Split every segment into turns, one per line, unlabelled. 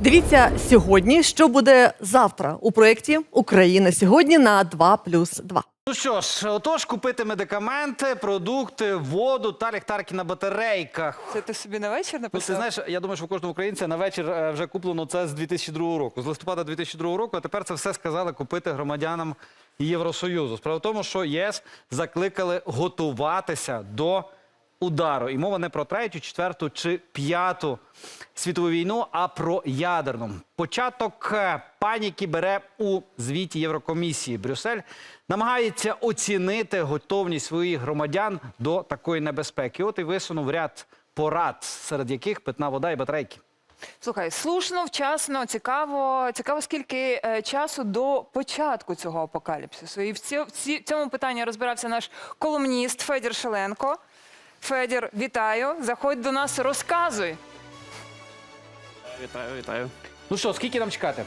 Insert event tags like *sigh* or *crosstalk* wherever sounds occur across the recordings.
Дивіться сьогодні, що буде завтра у проєкті Україна сьогодні на 2 плюс 2.
Ну що ж, отож, купити медикаменти, продукти, воду та ліхтарки на батарейках.
Це ти собі на вечір
Ну, ти знаєш, я думаю, що у кожного українця на вечір е, вже куплено це з 2002 року, з листопада 2002 року. А тепер це все сказали купити громадянам Євросоюзу. Справа в тому, що ЄС закликали готуватися до удару. І мова не про третю, четверту чи п'яту світову війну, а про ядерну. Початок е, паніки бере у звіті Єврокомісії. Брюссель намагається оцінити готовність своїх громадян до такої небезпеки. От і висунув ряд порад, серед яких питна вода і батарейки.
Слухай, слушно, вчасно, цікаво. Цікаво, скільки е, часу до початку цього апокаліпсису. І в, ці, в ці- цьому питанні розбирався наш колумніст Федір Шеленко. Федір, вітаю. Заходь до нас, розказуй.
Вітаю, вітаю.
Ну що, скільки нам чекати?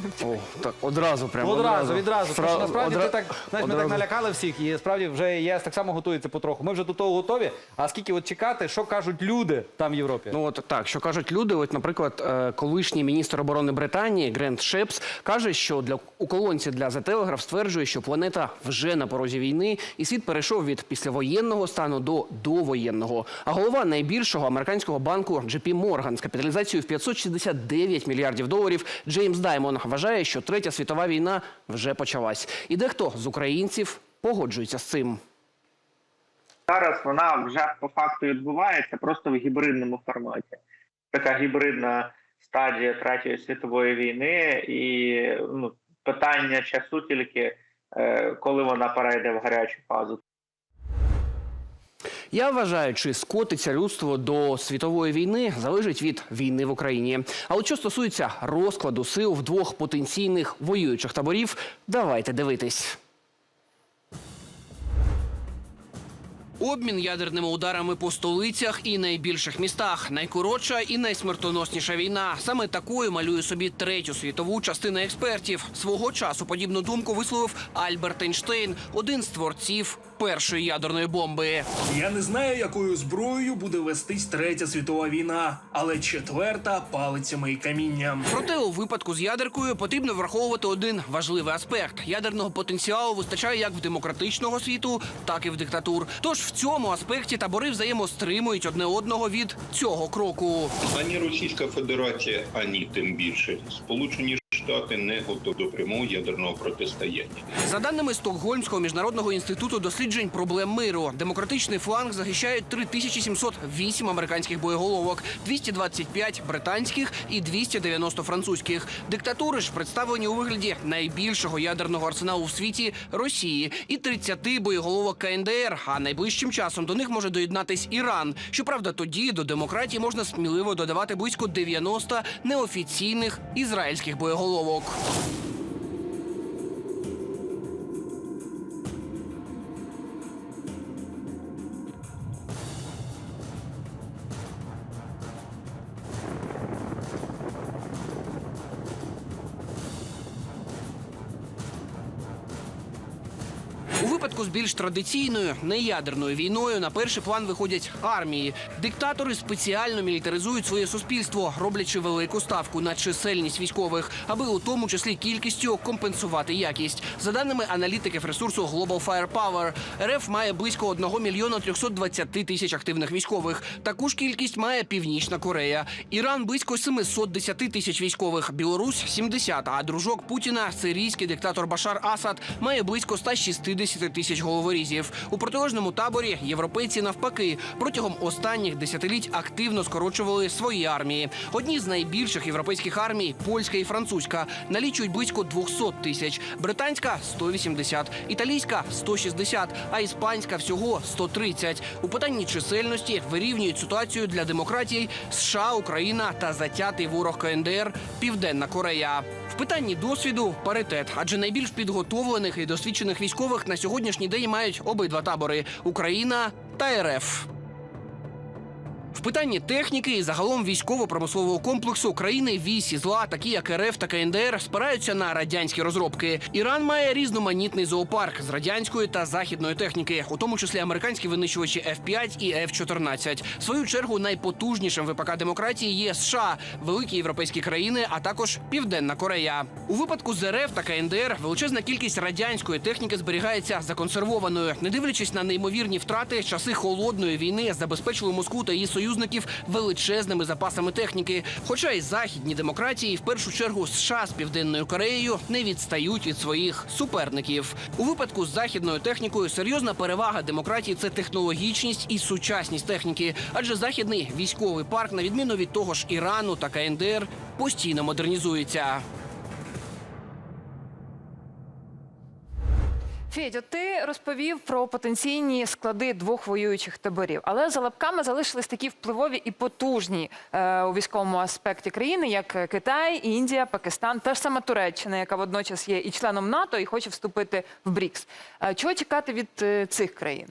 *laughs*
О, так одразу прямо.
одразу, відразу. Тому що насправді
одра-
ти так, знаєш, ми так налякали всіх, і справді вже ЄС так само готується потроху. Ми вже до того готові. А скільки от чекати, що кажуть люди там в Європі?
Ну от так, що кажуть люди, от, наприклад, е, колишній міністр оборони Британії Грент Шепс каже, що для у колонці для The Telegraph стверджує, що планета вже на порозі війни, і світ перейшов від післявоєнного стану до довоєнного. А голова найбільшого американського банку JP Morgan з капіталізацією в 569 мільярдів доларів Джеймс Даймон вважає, що третя світова війна вже почалась. І дехто з українців погоджується з цим.
зараз вона вже по факту відбувається просто в гібридному форматі. Така гібридна стадія Третьої світової війни, і ну, питання часу тільки е, коли вона перейде в гарячу фазу.
Я вважаю, чи скотиться людство до світової війни, залежить від війни в Україні. А от що стосується розкладу сил в двох потенційних воюючих таборів, давайте дивитись. Обмін ядерними ударами по столицях і найбільших містах найкоротша і найсмертоносніша війна. Саме такою малює собі третю світову частина експертів. Свого часу подібну думку висловив Альберт Ейнштейн, один з творців першої ядерної бомби.
Я не знаю, якою зброєю буде вестись третя світова війна, але четверта палицями і камінням.
Проте у випадку з ядеркою потрібно враховувати один важливий аспект: ядерного потенціалу вистачає як в демократичного світу, так і в диктатур. Тож в цьому аспекті табори взаємостримують одне одного від цього кроку.
Ані Російська Федерація, ані тим більше Сполучені Штати не готові до прямого ядерного протистояння.
За даними Стокгольмського міжнародного інституту досліджень проблем миру, демократичний фланг захищають 3708 американських боєголовок, 225 британських і 290 французьких. Диктатури ж представлені у вигляді найбільшого ядерного арсеналу в світі Росії і 30 боєголовок КНДР. А найближчим часом до них може доєднатись Іран. Щоправда, тоді до демократії можна сміливо додавати близько 90 неофіційних ізраїльських боєголовок. У випадку з більш традиційною неядерною війною на перший план виходять армії. Диктатори спеціально мілітаризують своє суспільство, роблячи велику ставку на чисельність військових, аби у тому числі кількістю компенсувати якість. За даними аналітиків ресурсу Global Firepower, РФ має близько 1 мільйона 320 тисяч активних військових. Таку ж кількість має Північна Корея. Іран близько 710 тисяч військових. Білорусь 70, а дружок Путіна, сирійський диктатор Башар Асад, має близько 160 тисяч головорізів. У протилежному таборі європейці навпаки протягом останніх десятиліть активно скорочували свої армії. Одні з найбільших європейських армій, польська і французька, налічують близько 200 тисяч. Британська 180, італійська 160, а іспанська всього 130. У питанні чисельності вирівнюють ситуацію для демократій США, Україна та затятий ворог КНДР Південна Корея. В питанні досвіду паритет, адже найбільш підготовлених і досвідчених військових на сьогоднішній день мають обидва табори Україна та РФ. В питанні техніки і загалом військово-промислового комплексу країни вісі зла, такі як РФ та КНДР, спираються на радянські розробки. Іран має різноманітний зоопарк з радянської та західної техніки, у тому числі американські винищувачі F-5 і F-14. В свою чергу найпотужнішим ВПК демократії є США, великі європейські країни, а також Південна Корея. У випадку з РФ та КНДР величезна кількість радянської техніки зберігається законсервованою, не дивлячись на неймовірні втрати, часи холодної війни забезпечили Москву та її союзників величезними запасами техніки. Хоча й західні демократії, в першу чергу США з південною Кореєю, не відстають від своїх суперників. У випадку з західною технікою серйозна перевага демократії це технологічність і сучасність техніки, адже західний військовий парк, на відміну від того ж Ірану та КНДР, постійно модернізується.
Федь, от ти розповів про потенційні склади двох воюючих таборів, але за лапками залишились такі впливові і потужні е, у військовому аспекті країни, як Китай, Індія, Пакистан, та ж сама Туреччина, яка водночас є і членом НАТО, і хоче вступити в БРІКС. Е, чого чекати від е, цих країн?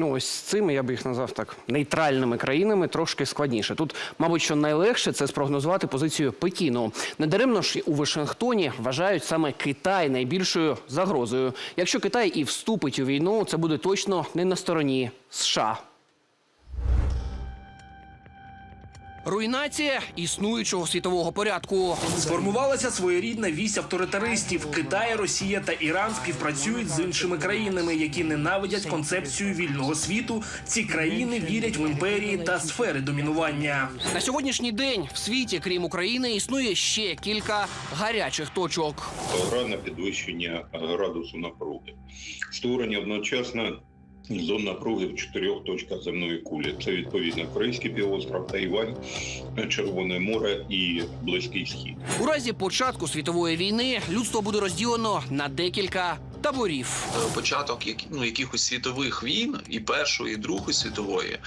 Ну, ось з цими я би їх назвав так нейтральними країнами трошки складніше. Тут, мабуть, що найлегше це спрогнозувати позицію Пекіну. Недаремно ж у Вашингтоні вважають саме Китай найбільшою загрозою. Якщо Китай і вступить у війну, це буде точно не на стороні США. Руйнація існуючого світового порядку.
Сформувалася своєрідна вісь авторитаристів. Китай, Росія та Іран співпрацюють з іншими країнами, які ненавидять концепцію вільного світу. Ці країни вірять в імперії та сфери домінування.
На сьогоднішній день в світі, крім України, існує ще кілька гарячих точок.
Гра на підвищення градусу напруги. Створення одночасно зон напруги в чотирьох точках земної кулі. Це відповідно Корейський півостров, Тайвань, Червоне море і Близький Схід.
У разі початку світової війни людство буде розділено на декілька таборів.
е, початок ну, якихось світових війн, і Першої, і Другої світової,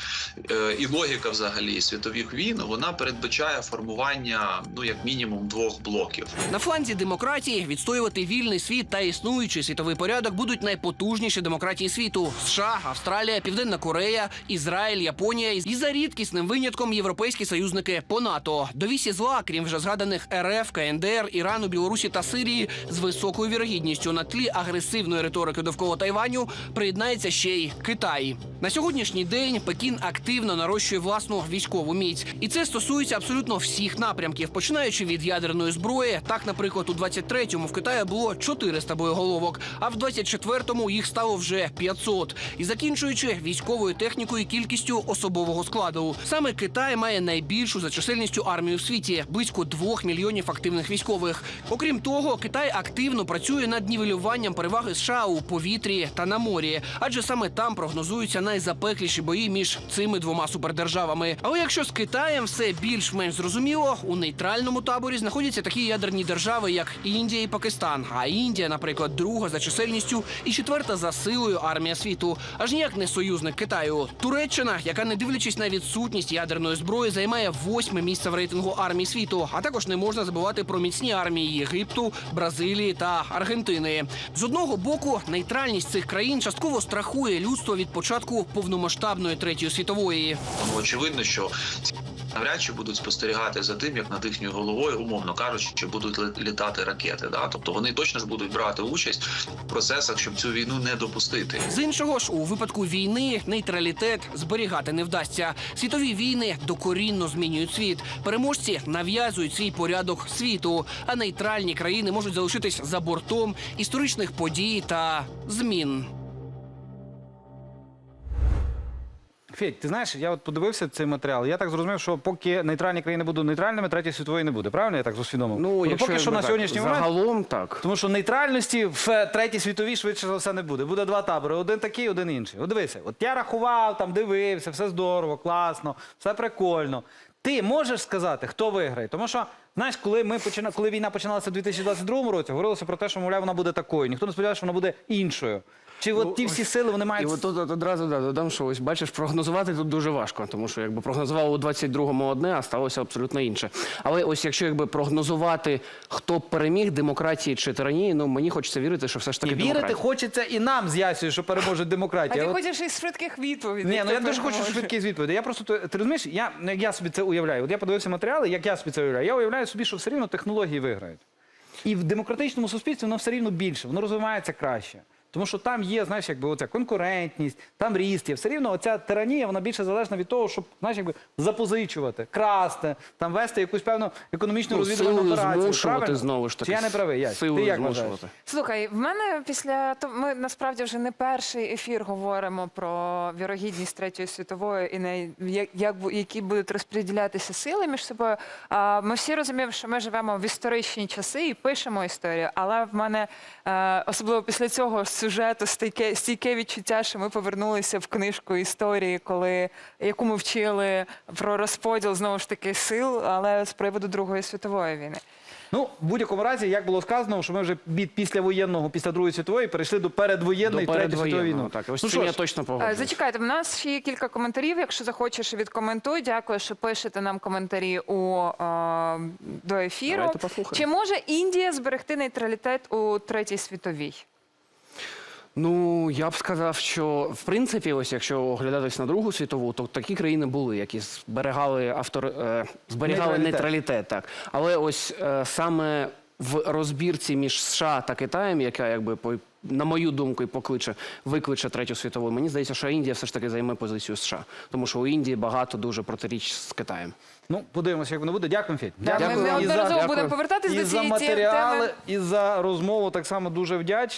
е, і логіка взагалі світових війн, вона передбачає формування ну як мінімум двох блоків.
На фланзі демократії відстоювати вільний світ та існуючий світовий порядок будуть найпотужніші демократії світу: США, Австралія, Південна Корея, Ізраїль, Японія і за рідкісним винятком європейські союзники по НАТО. До вісі зла, крім вже згаданих РФ, КНДР, Ірану, Білорусі та Сирії, з високою вірогідністю на тлі агресивної риторики довкола Тайваню приєднається ще й Китай. На сьогоднішній день Пекін активно нарощує власну військову міць, і це стосується абсолютно всіх напрямків, починаючи від ядерної зброї. Так, наприклад, у 23-му в Китаї було 400 боєголовок, а в 24-му їх стало вже 500. І закінчуючи військовою технікою кількістю особового складу. Саме Китай має найбільшу за чисельністю армію в світі близько 2 мільйонів активних військових. Окрім того, Китай активно працює над нівелюванням переваги США у повітрі та на морі, адже саме там прогнозуються найзапекліші бої між цими двома супердержавами. Але якщо з Китаєм все більш-менш зрозуміло, у нейтральному таборі знаходяться такі ядерні держави, як Індія і Пакистан. А Індія, наприклад, друга за чисельністю і четверта за силою армія світу, аж ніяк не союзник Китаю. Туреччина, яка не дивлячись на відсутність ядерної зброї, займає восьме місце в рейтингу армій світу. А також не можна забувати про міцні армії Єгипту, Бразилії та Аргентини. З одного боку, нейтральність цих країн частково страхує людство від початку повномасштабної третьої світової.
Очевидно, що навряд чи будуть спостерігати за тим, як над їхньою головою, умовно кажучи, будуть літати ракети. Да? Тобто вони точно ж будуть брати участь в процесах, щоб цю війну не допустити.
З іншого ж, у випадку війни нейтралітет зберігати не вдасться. Світові війни докорінно змінюють світ. Переможці нав'язують свій порядок світу, а нейтральні країни можуть залишитись за бортом історичних подій та змін.
Федь, ти знаєш, я от подивився цей матеріал. Я так зрозумів, що поки нейтральні країни будуть нейтральними, третьої світової не буде. Правильно я так усвідомив?
Ну,
поки що на сьогоднішній момент.
загалом так.
Тому що нейтральності в третій світовій швидше за все не буде. Буде два табори: один такий, один інший. От дивися, от я рахував, там дивився, все здорово, класно, все прикольно. Ти можеш сказати, хто виграє? Тому що, знаєш, коли ми почина... коли війна починалася в 2022 році, говорилося про те, що мовляв, вона буде такою. Ніхто не сподівався, що вона буде іншою. Чи от ті всі сили вони
І
мають
от тут от одразу да, додам, що ось бачиш, прогнозувати тут дуже важко, тому що якби прогнозували у 22-му одне, а сталося абсолютно інше. Але ось якщо якби прогнозувати, хто переміг демократії чи тиранії, ну мені хочеться вірити, що все ж таки і
вірити
демократія.
хочеться і нам з Ясею, що переможе
А
демократія.
ти
От-
хочеш із швидких відповідей.
Ні, ну я
хто
дуже хочу
переможе?
швидкість відповіді. Я просто ти, ти розумієш, я ну, як я собі це уявляю. От я подивився матеріали, як я собі це уявляю. Я уявляю собі, що все рівно технології виграють. І в демократичному суспільстві воно все рівно більше, воно розвивається краще. Тому що там є, знаєш, якби оця конкурентність, там ріст є. Все рівно оця тиранія, вона більше залежна від того, щоб знаєш, якби запозичувати, красти, там вести якусь певну економічну
Ну,
розвідувальну
силою
операцію.
змушувати
Правильно?
знову ж таки.
Чи я не правий? Ясь?
Силою
Ти як вважаєш?
Слухай, в мене після того, ми насправді вже не перший ефір говоримо про вірогідність третьої світової і не як, як бу- які будуть розподілятися сили між собою. А ми всі розуміємо, що ми живемо в історичні часи і пишемо історію. Але в мене е, особливо після цього сюжету стійке стійке відчуття, що ми повернулися в книжку історії, коли яку ми вчили про розподіл знову ж таки сил, але з приводу Другої світової війни.
Ну, в будь-якому разі, як було сказано, що ми вже від післявоєнного, після Другої світової перейшли до передвоєнної
До
Третьої світової війни.
так. Ось
ну, що
я
ж,
точно
Е,
погоджуюсь.
Зачекайте, в нас ще є кілька коментарів. Якщо захочеш, відкоментуй. Дякую, що пишете нам коментарі у, е, до ефіру. Чи може Індія зберегти нейтралітет у третій світовій?
Ну, я б сказав, що в принципі, ось якщо оглядатись на Другу світову, то такі країни були, які зберігали автор... е, зберігали
Нейтралітет.
нейтралітет. так. Але ось е, саме в розбірці між США та Китаєм, яка якби по на мою думку, і покличе викличе третю світову. Мені здається, що Індія все ж таки займе позицію США, тому що у Індії багато дуже протиріч з Китаєм.
Ну, подивимося, як воно буде. Дякую, Федь.
Да, ми
Дякую і за-
неодноразово
дякую.
будемо повертатись
і
до
за
цієї ті-
матеріали,
теми.
і за розмову так само дуже вдячні.